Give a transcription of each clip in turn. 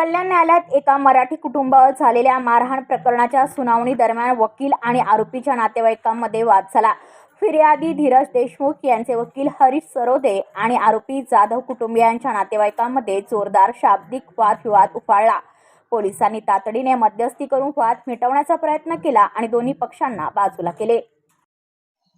कल्याण न्यायालयात एका मराठी कुटुंबावर झालेल्या मारहाण प्रकरणाच्या सुनावणी दरम्यान वकील आणि आरोपीच्या नातेवाईकांमध्ये वाद झाला. फिर्यादी धीरज देशमुख यांचे वकील हरीश सरोदे आणि आरोपी जाधव कुटुंबियांच्या नातेवाईकांमध्ये जोरदार शाब्दिक वादविवाद उफाळला. पोलिसांनी तातडीने मध्यस्थी करून वाद मिटवण्याचा प्रयत्न केला आणि दोन्ही पक्षांना बाजूला केले.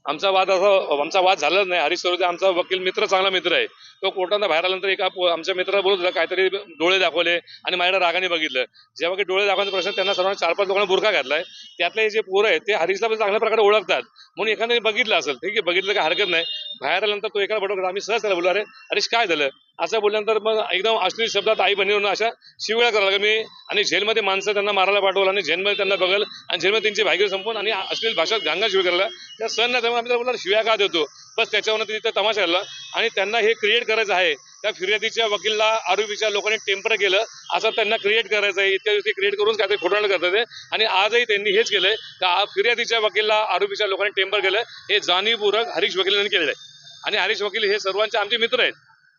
आमचा वाद असा आमचा वाद झालाच नाही. हरीश सरोदे आमचा वकील मित्र चांगला मित्र आहे. तो कोर्टानं बाहेर आल्यानंतर एका आमच्या मित्राला बोलत होता काहीतरी डोळे दाखवले आणि माझ्याकडे रागाने बघितलं. जेव्हा की डोळे दाखवण्याचा प्रश्न त्यांना सर्वांना चार पाच लोकांना बुरखा घातलाय. त्यातले जे पोरं आहेत ते हरीशला पण चांगल्या प्रकारे ओळखतात. म्हणून एखाद्याने बघितलं असेल ठीक आहे बघितलं काही हरकत नाही. बाहेर आल्यानंतर तो एका बरोबर आम्ही सहज त्याला बोललो अरे हरीश काय झालं? असं बोलल्यानंतर मग एकदम अश्लील शब्दात आई बहिणीवरून अशा शिवळ्या करायला लागेल. मी आणि झेलमध्ये माणसं त्यांना मारायला पाठवलं आणि झेलमध्ये त्यांना बघल आणि झेलमध्ये त्यांची भाग्य संपून आणि अश्लील भाषेत गांगा शिव करायला त्या सण नाही त्यामुळे आम्ही बोलला शिव्या का देतो? बस त्याच्यावर तिथे तमाशा आला आणि त्यांना हे क्रिएट करायचं आहे. त्या फिर्यादीच्या वकीलला आरोपीच्या लोकांनी टेम्पर केलं. असं त्यांना क्रिएट करायचं आहे. इत्यादी क्रिएट करून काहीतरी खोटाळ करतात आहे. आणि आजही त्यांनी हेच केलंय. का फिर्यादीच्या वकीलला आरोपीच्या लोकांनी टेम्पर केलं. हे जाणीवपूर्वक हरीश वकिलांनी केलेलं आहे. आणि हरीश वकील हे सर्वांचे आमचे मित्र आहेत.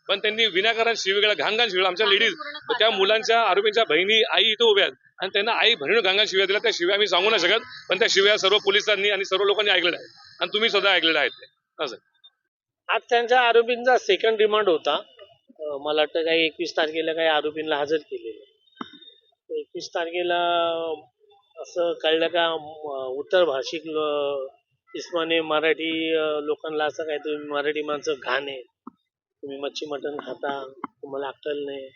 पण त्यांनी विनाकारण शिवीगाळा घाणघाण शिवीगाळ आमच्या लेडीज त्या मुलांच्या आरोपींच्या बहिणी आई इथं उभ्या आहेत. आणि त्यांना आई बहिणी घाणघाण शिव्या दिल्या त्या शिव्या आम्ही सांगू नाही शकत पण त्या शिव्या सर्व पोलिसांनी आणि सर्व लोकांनी ऐकलेल्या आहेत. आणि तुम्ही सुद्धा ऐकलेल्या आहेत असं. आज त्यांच्या आरोपींचा सेकंड रिमांड होता. मला वाटतं काही एकवीस तारखेला काही आरोपींना हजर केलेलं. एकवीस तारखेला असं कळलं का उत्तर भाषिक इस्माने मराठी लोकांना असं काय तुम्ही मराठी माणसं घाण आहे तुम्ही मच्छी मटण खाता तुम्हाला अक्कल नाही.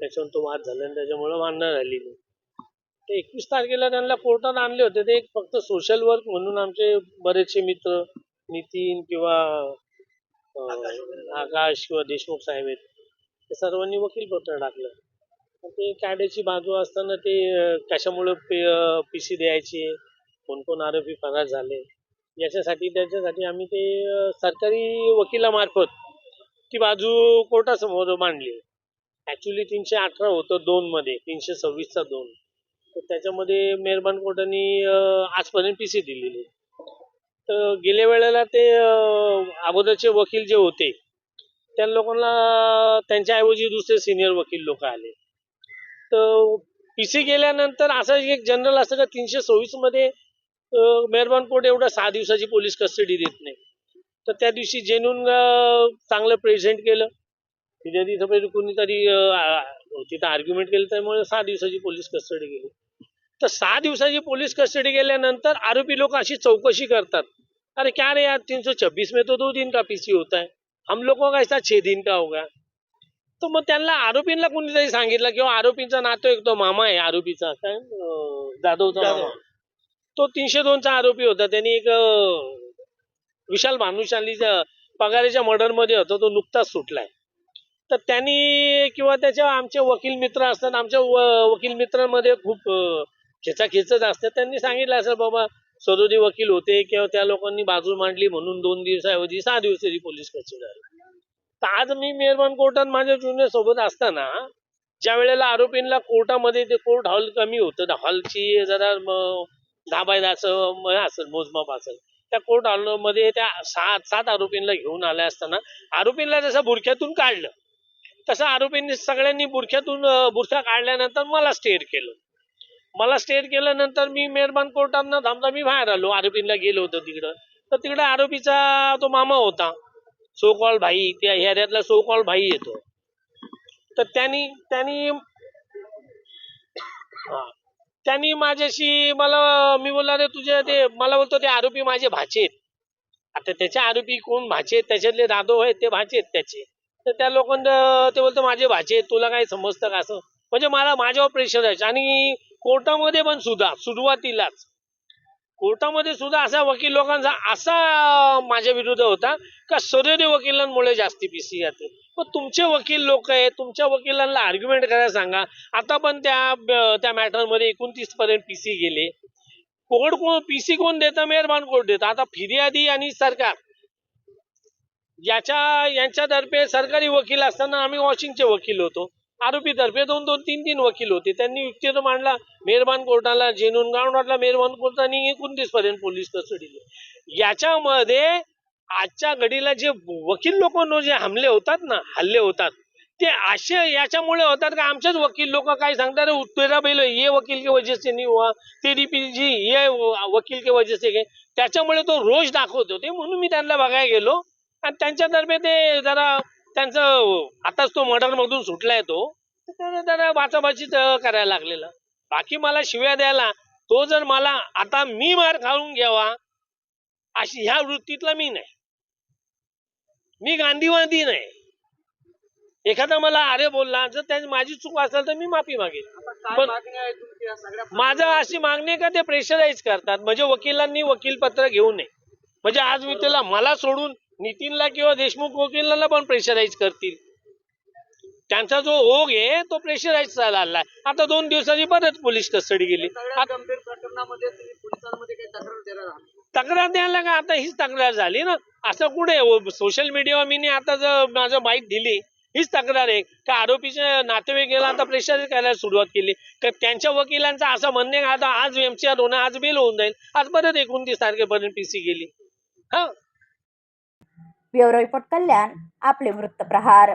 त्याच्यावर तो वाद झाला आणि त्याच्यामुळं भांडणं झाली. ते एकवीस तारखेला त्यांना कोर्टात आणले होते. ते एक फक्त सोशल वर्क म्हणून आमचे बरेचसे मित्र नितीन किंवा आकाश किंवा देशमुख साहेब आहेत. ते सर्वांनी वकीलपत्र टाकलं. ते कायद्याची बाजू असताना ते कशामुळे पी सी द्यायची? कोण कोण आरोपी फरार झाले? याच्यासाठी त्याच्यासाठी आम्ही ते सरकारी वकिलामार्फत ती बाजू कोर्टासमोर मांडली. ऍक्च्युली तीनशे अठरा होतं दोनमध्ये तीनशे सव्वीसचा दोन. तर त्याच्यामध्ये मेहरबान कोर्टाने आजपर्यंत पी सी दिलेली. आहे. तर गेल्या वेळेला ते अगोदरचे वकील जे होते त्या लोकांना त्यांच्याऐवजी दुसरे सिनियर वकील लोक आले. तर पी सी गेल्यानंतर असं एक जनरल असं का तीनशे सव्वीसमध्ये मेहरबान कोर्ट एवढं सहा दिवसाची पोलीस कस्टडी देत नाही. तर त्या दिवशी जेनून चांगलं प्रेझेंट केलं. तिथे तिथं कोणीतरी अं, आ- तिथं आर्ग्युमेंट केलं त्यामुळे सहा दिवसाची पोलीस कस्टडी गेली. तर सहा दिवसाची पोलीस कस्टडी गेल्यानंतर आरोपी लोक अशी चौकशी करतात. अरे क्या रे यार तीन सौ छब्बीस में तो दो दिन का पीसी होता है. हम लोगों का ऐसा छह दिन का होगा. तर मग त्यांना आरोपींना कोणीतरी सांगितलं किंवा आरोपींचा नातो एक तो मामा आहे आरोपीचा. काय? जाधवचा तो तीनशे दोनचा आरोपी होता. त्यांनी एक विशाल भानुशालीच्या पगाराच्या मर्डरमध्ये होता तो नुकताच सुटलाय. तर त्यांनी किंवा त्याच्या आमचे वकील मित्र असतात आमच्या वकील मित्रांमध्ये खूप खेचाखेचच असतात. त्यांनी सांगितलं असेल बाबा सदोदी वकील होते किंवा त्या लोकांनी बाजू मांडली म्हणून दोन दिवसाऐवजी सहा दिवस तरी पोलीस कस्टडी तर आज मी मेहरबान कोर्टात माझ्या जुन्या सोबत असताना ज्या वेळेला आरोपींना कोर्टामध्ये ते कोर्ट हॉल कमी होतं हॉलची जरा म- दहा बाय दहाचं असेल मोजमाप असेल. त्या कोर्टमध्ये त्या सात सात आरोपींना घेऊन आल्या असताना आरोपींना जसं बुरख्यातून काढलं तसं आरोपींनी सगळ्यांनी बुरख्यातून बुरख्या बुरखा काढल्यानंतर मला स्टेअर केलं मला स्टेअर केल्यानंतर मी मेहरबान कोर्टांना थांबता मी बाहेर आलो आरोपींना गेलो होतो तिकडं तर तिकडं आरोपीचा तो मामा होता सोकॉल भाई त्या ह्याऱ्यातला सोकॉल भाई येतो तर त्यांनी त्यांनी हा. त्यांनी माझ्याशी मला मी बोलला रे तुझे ते मला बोलतो ते आरोपी माझे भाचे आहेत. आता त्याचे आरोपी कोण? भाचे आहेत? त्याच्यातले दादो आहेत ते भाचे आहेत त्याचे. तर त्या लोकांना ते बोलतो माझे भाचे आहेत तुला काय समजतं का असं? म्हणजे मला माझ्यावर प्रेशर आहे. आणि कोर्टामध्ये पण सुद्धा सुरुवातीलाच. कोर्टामध्ये सुद्धा असा वकील लोकांचा असा माझ्या विरुद्ध होता का सरोदे वकिलांमुळे जास्ती पीसी जाते पण तुमचे वकील लोक आहेत तुमच्या वकिलांना आर्ग्युमेंट करायला सांगा. आता पण त्या त्या मॅटरमध्ये एकोणतीस पर्यंत पीसी गेले. कोर्ट कोण पीसी कोण देतं? मेहरबान कोर्ट देतं? आता फिर्यादी आणि सरकार. याच्या यांच्यातर्फे सरकारी वकील असताना आम्ही वॉशिंगचे वकील होतो. आरोपीतर्फे दोन दोन तीन तीन वकील होते. त्यांनी युक्तिवाद मांडला. मेहरबान कोर्टाला जेनून ग्राउंडला मेहरबान कोर्टाने एकोणतीस पर्यंत पोलीस कस्टडी दिली. याच्यामध्ये आजच्या घडीला जे वकील लोकांवर जे हमले होतात ना हल्ले होतात ते असे याच्यामुळे होतात का आमचेच वकील लोक काय सांगतात "अरे, तेरा ये वकील के वजह से नाही हुआ तेरी पीजी ये वकील के वजह से त्याच्यामुळे तो रोज दाखवत होते म्हणून मी त्यांना बघायला गेलो. आणि त्यांच्यातर्फे ते जरा त्यांचं आताच तो मर्डर मधून सुटलाय तो त्याला जरा वाचाबाचीच करायला लागलेला. बाकी मला शिव्या द्यायला तो जर मला आता मी मार खाऊन घ्यावा अशी ह्या वृत्तीतला मी नाही. मी गांधीवादी नाही. एखादा मला अरे बोलला जर त्याची माझी चूक असेल तर मी माफी मागेन. पण माझं अशी मागणी आहे का ते प्रेशराईज करतात. म्हणजे वकिलांनी वकीलपत्र घेऊ नये. म्हणजे आज मी त्याला मला सोडून नितीनला किंवा देशमुख वकिलांना पण प्रेशराईज करतील. त्यांचा जो ओघ आहे तो प्रेशराईज चाललाय आता दोन दिवसांनी परत पोलीस कस्टडी गेली. आता गंभीर प्रकरणामध्ये तुम्ही पोलिसांमध्ये काही तक्रार देणार आहात? तक्रार द्यायला का? आता हीच तक्रार झाली ना. असं कुठे सोशल मीडियावर मी आता जर माझं माहीत दिली हीच तक्रार आहे. का आरोपीचे नातेवाईक गेला आता प्रेशर करायला सुरुवात केली? तर त्यांच्या वकिलांचं असं म्हणणे आता आज एमसीआर होणार आज बेल होऊन जाईल. आज परत एकोणतीस तारखेपर्यंत पीसी गेली. हा? ब्युरो रिपोर्ट कल्याण आपले वृत्तप्रहार.